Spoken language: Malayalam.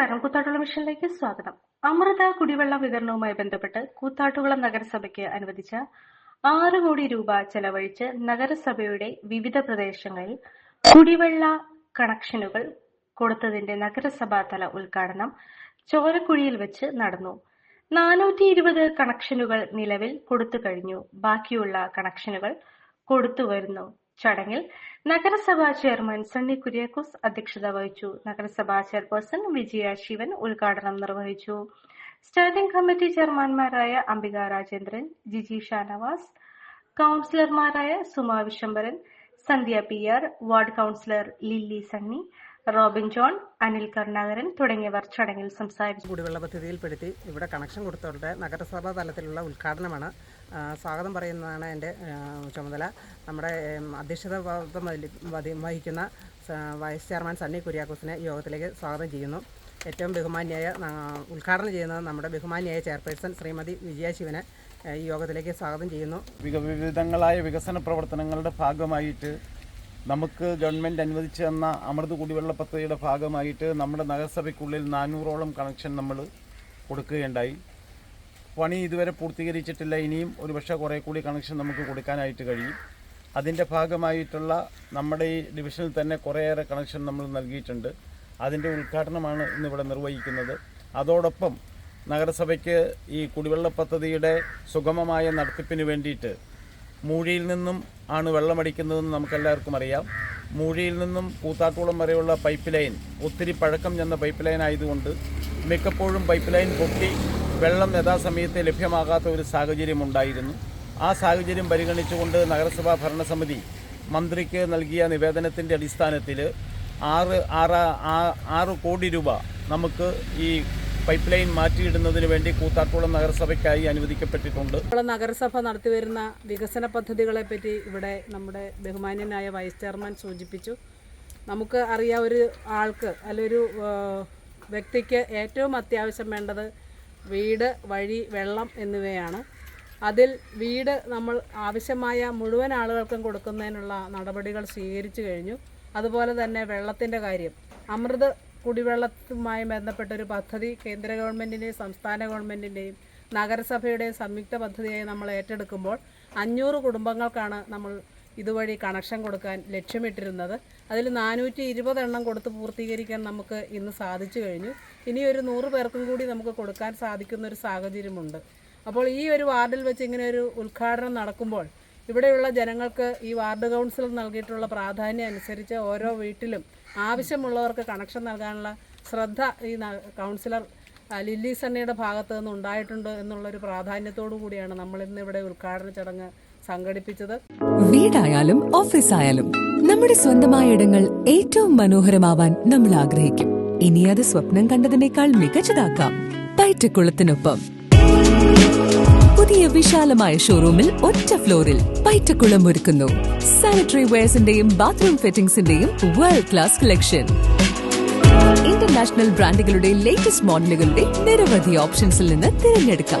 നമസ്കാരം. കൂത്താട്ടുള്ള മിഷനിലേക്ക് സ്വാഗതം. അമൃത കുടിവെള്ള വിതരണവുമായി ബന്ധപ്പെട്ട് കൂത്താട്ടുകുളം നഗരസഭയ്ക്ക് അനുവദിച്ച ആറ് കോടി രൂപ ചെലവഴിച്ച് നഗരസഭയുടെ വിവിധ പ്രദേശങ്ങളിൽ കുടിവെള്ള കണക്ഷനുകൾ കൊടുത്തതിന്റെ നഗരസഭാതല ഉദ്ഘാടനം ചോരക്കുഴിയിൽ വെച്ച് നടന്നു. നാനൂറ്റി ഇരുപത് കണക്ഷനുകൾ നിലവിൽ കൊടുത്തു കഴിഞ്ഞു. ബാക്കിയുള്ള കണക്ഷനുകൾ കൊടുത്തു വരുന്നു. ചടങ്ങിൽ നഗരസഭാ ചെയർമാൻ സണ്ണി കുര്യാക്കോസ് അധ്യക്ഷത വഹിച്ചു. നഗരസഭാ ചെയർപേഴ്സൺ വിജയ ശിവൻ ഉദ്ഘാടനം നിർവഹിച്ചു. സ്റ്റാൻഡിംഗ് കമ്മിറ്റി ചെയർമാൻമാരായ അംബിക രാജേന്ദ്രൻ ജിജി ഷാനവാസ് കൗൺസിലർമാരായ Suma Vishambharan Sandhya P R ward councillor Lilly Sunny Robin John Anil Karunakaran തുടങ്ങിയവർ ചടങ്ങിൽ സംസാരിച്ചു. കുടിവെള്ള പദ്ധതിയിൽപ്പെടുത്തി ഇവിടെ കണക്ഷൻ കൊടുത്തവരുടെ നഗരസഭാ തലത്തിലുള്ള ഉദ്ഘാടനമാണ് സ്വാഗതം പറയുന്നതാണ് എന്റെ ചുമതല. നമ്മുടെ അധ്യക്ഷത വഹിക്കുന്ന വൈസ് ചെയർമാൻ സണ്ണി കുര്യാക്കോസിനെ യോഗത്തിലേക്ക് സ്വാഗതം ചെയ്യുന്നു. ഏറ്റവും ബഹുമാന്യായ ഉദ്ഘാടനം ചെയ്യുന്നത് നമ്മുടെ ബഹുമാന്യായ ചെയർപേഴ്സൺ ശ്രീമതി വിജയ ശിവനെ ഈ യോഗത്തിലേക്ക് സ്വാഗതം ചെയ്യുന്നു. വിവിധങ്ങളായ വികസന പ്രവർത്തനങ്ങളുടെ ഭാഗമായിട്ട് നമുക്ക് ഗവൺമെന്റ് അനുവദിച്ചു തന്ന അമൃത് കുടിവെള്ള പദ്ധതിയുടെ ഭാഗമായിട്ട് നമ്മുടെ നഗരസഭയ്ക്കുള്ളിൽ നാനൂറോളം കണക്ഷൻ നമ്മൾ കൊടുക്കുകയുണ്ടായി. പണി ഇതുവരെ പൂർത്തീകരിച്ചിട്ടില്ല. ഇനിയും ഒരുപക്ഷെ കുറേ കൂടി കണക്ഷൻ നമുക്ക് കൊടുക്കാനായിട്ട് കഴിയും. അതിന്റെ ഭാഗമായിട്ടുള്ള നമ്മുടെ ഈ ഡിവിഷനിൽ തന്നെ കുറേയേറെ കണക്ഷൻ നമ്മൾ നൽകിയിട്ടുണ്ട്. അതിന്റെ ഉദ്ഘാടനമാണ് ഇന്നിവിടെ നിർവഹിക്കുന്നത്. അതോടൊപ്പം നഗരസഭയ്ക്ക് ഈ കുടിവെള്ള പദ്ധതിയുടെ സുഗമമായ നടത്തിപ്പിന് വേണ്ടിയിട്ട് മൂഴിയിൽ നിന്നും ആണ് വെള്ളമടിക്കുന്നതെന്ന് നമുക്കെല്ലാവർക്കും അറിയാം. മൂഴിയിൽ നിന്നും കൂത്താട്ടോളം വരെയുള്ള പൈപ്പ് ലൈൻ ഒത്തിരി പഴക്കം ചെന്ന പൈപ്പ് ലൈൻ ആയതുകൊണ്ട് മിക്കപ്പോഴും പൈപ്പ് ലൈൻ പൊട്ടി വെള്ളം യഥാസമയത്ത് ലഭ്യമാകാത്ത ഒരു സാഹചര്യം ഉണ്ടായിരുന്നു. ആ സാഹചര്യം പരിഗണിച്ചുകൊണ്ട് നഗരസഭാ ഭരണസമിതി മന്ത്രിക്ക് നൽകിയ നിവേദനത്തിന്റെ അടിസ്ഥാനത്തിൽ ആറ് ആറ് ആറ് കോടി രൂപ നമുക്ക് ഈ പൈപ്പ് ലൈൻ മാറ്റിയിടുന്നതിന് വേണ്ടി കൂത്താക്കുളം നഗരസഭയ്ക്കായി അനുവദിക്കപ്പെട്ടിട്ടുണ്ട്. നഗരസഭ നടത്തിവരുന്ന വികസന പദ്ധതികളെ പറ്റി ഇവിടെ നമ്മുടെ ബഹുമാന്യനായ വൈസ് ചെയർമാൻ സൂചിപ്പിച്ചു. നമുക്ക് അറിയാം ഒരു ആൾക്ക് അല്ലൊരു വ്യക്തിക്ക് ഏറ്റവും അത്യാവശ്യം വേണ്ടത് വീട് വഴി വെള്ളം എന്നിവയാണ്. അതിൽ വീട് നമ്മൾ ആവശ്യമായ മുഴുവൻ ആളുകൾക്കും കൊടുക്കുന്നതിനുള്ള നടപടികൾ സ്വീകരിച്ചു കഴിഞ്ഞു. അതുപോലെ തന്നെ വെള്ളത്തിന്റെ കാര്യം. അമൃത് കുടിവെള്ളത്തുമായി ബന്ധപ്പെട്ട ഒരു പദ്ധതി കേന്ദ്ര ഗവൺമെന്റിന്റെയും സംസ്ഥാന ഗവൺമെന്റിന്റെയും നഗരസഭയുടെയും സംയുക്ത പദ്ധതിയായി നമ്മൾ ഏറ്റെടുക്കുമ്പോൾ അഞ്ഞൂറ് കുടുംബങ്ങൾക്കാണ് നമ്മൾ ഇതുവഴി കണക്ഷൻ കൊടുക്കാൻ ലക്ഷ്യമിട്ടിരുന്നത്. അതിൽ നാനൂറ്റി ഇരുപത് എണ്ണം കൊടുത്ത് പൂർത്തീകരിക്കാൻ നമുക്ക് ഇന്ന് സാധിച്ചു കഴിഞ്ഞു. ഇനി ഒരു നൂറ് പേർക്കും കൂടി നമുക്ക് കൊടുക്കാൻ സാധിക്കുന്ന ഒരു സാഹചര്യമുണ്ട്. അപ്പോൾ ഈ ഒരു വാർഡിൽ വെച്ച് ഇങ്ങനെ ഒരു ഉദ്ഘാടനം നടക്കുമ്പോൾ ഇവിടെയുള്ള ജനങ്ങൾക്ക് ഈ വാർഡ് കൗൺസിൽ നൽകിയിട്ടുള്ള പ്രാധാന്യം അനുസരിച്ച് ഓരോ വീട്ടിലും ആവശ്യമുള്ളവർക്ക് കണക്ഷൻ നൽകാനുള്ള ശ്രദ്ധ ഈ കൗൺസിലർ ലില്ലി സണ്ണിയുടെ ഭാഗത്തു നിന്ന് ഉണ്ടായിട്ടുണ്ട് എന്നുള്ളൊരു പ്രാധാന്യത്തോടു കൂടിയാണ് ഇവിടെ ഉദ്ഘാടന ചടങ്ങ് സംഘടിപ്പിച്ചത്? വീടായാലും ഓഫീസ് ആയാലും നമ്മുടെ സ്വന്തമായ ഇടങ്ങൾ ഏറ്റവും മനോഹരമാവാൻ നമ്മൾ ആഗ്രഹിക്കും. ഇനി അത് സ്വപ്നം കണ്ടതിനേക്കാൾ മികച്ചതാക്കാം. പയറ്റക്കുളത്തിനൊപ്പം പുതിയ വിശാലമായ ഷോറൂമിൽ ഒറ്റ ഫ്ലോറിൽ പയറ്റക്കുളം ഒരുക്കുന്നു. സാനിറ്ററി വെയർസിന്റെയും ബാത്റൂം ഫിറ്റിംഗ്സിന്റെയും വേൾഡ് ക്ലാസ് കളക്ഷൻ ഇന്റർനാഷണൽ ബ്രാൻഡുകളുടെ ലേറ്റസ്റ്റ് മോഡലുകളുടെ നിരവധി ഓപ്ഷൻസിൽ നിന്ന് തിരഞ്ഞെടുക്കാം.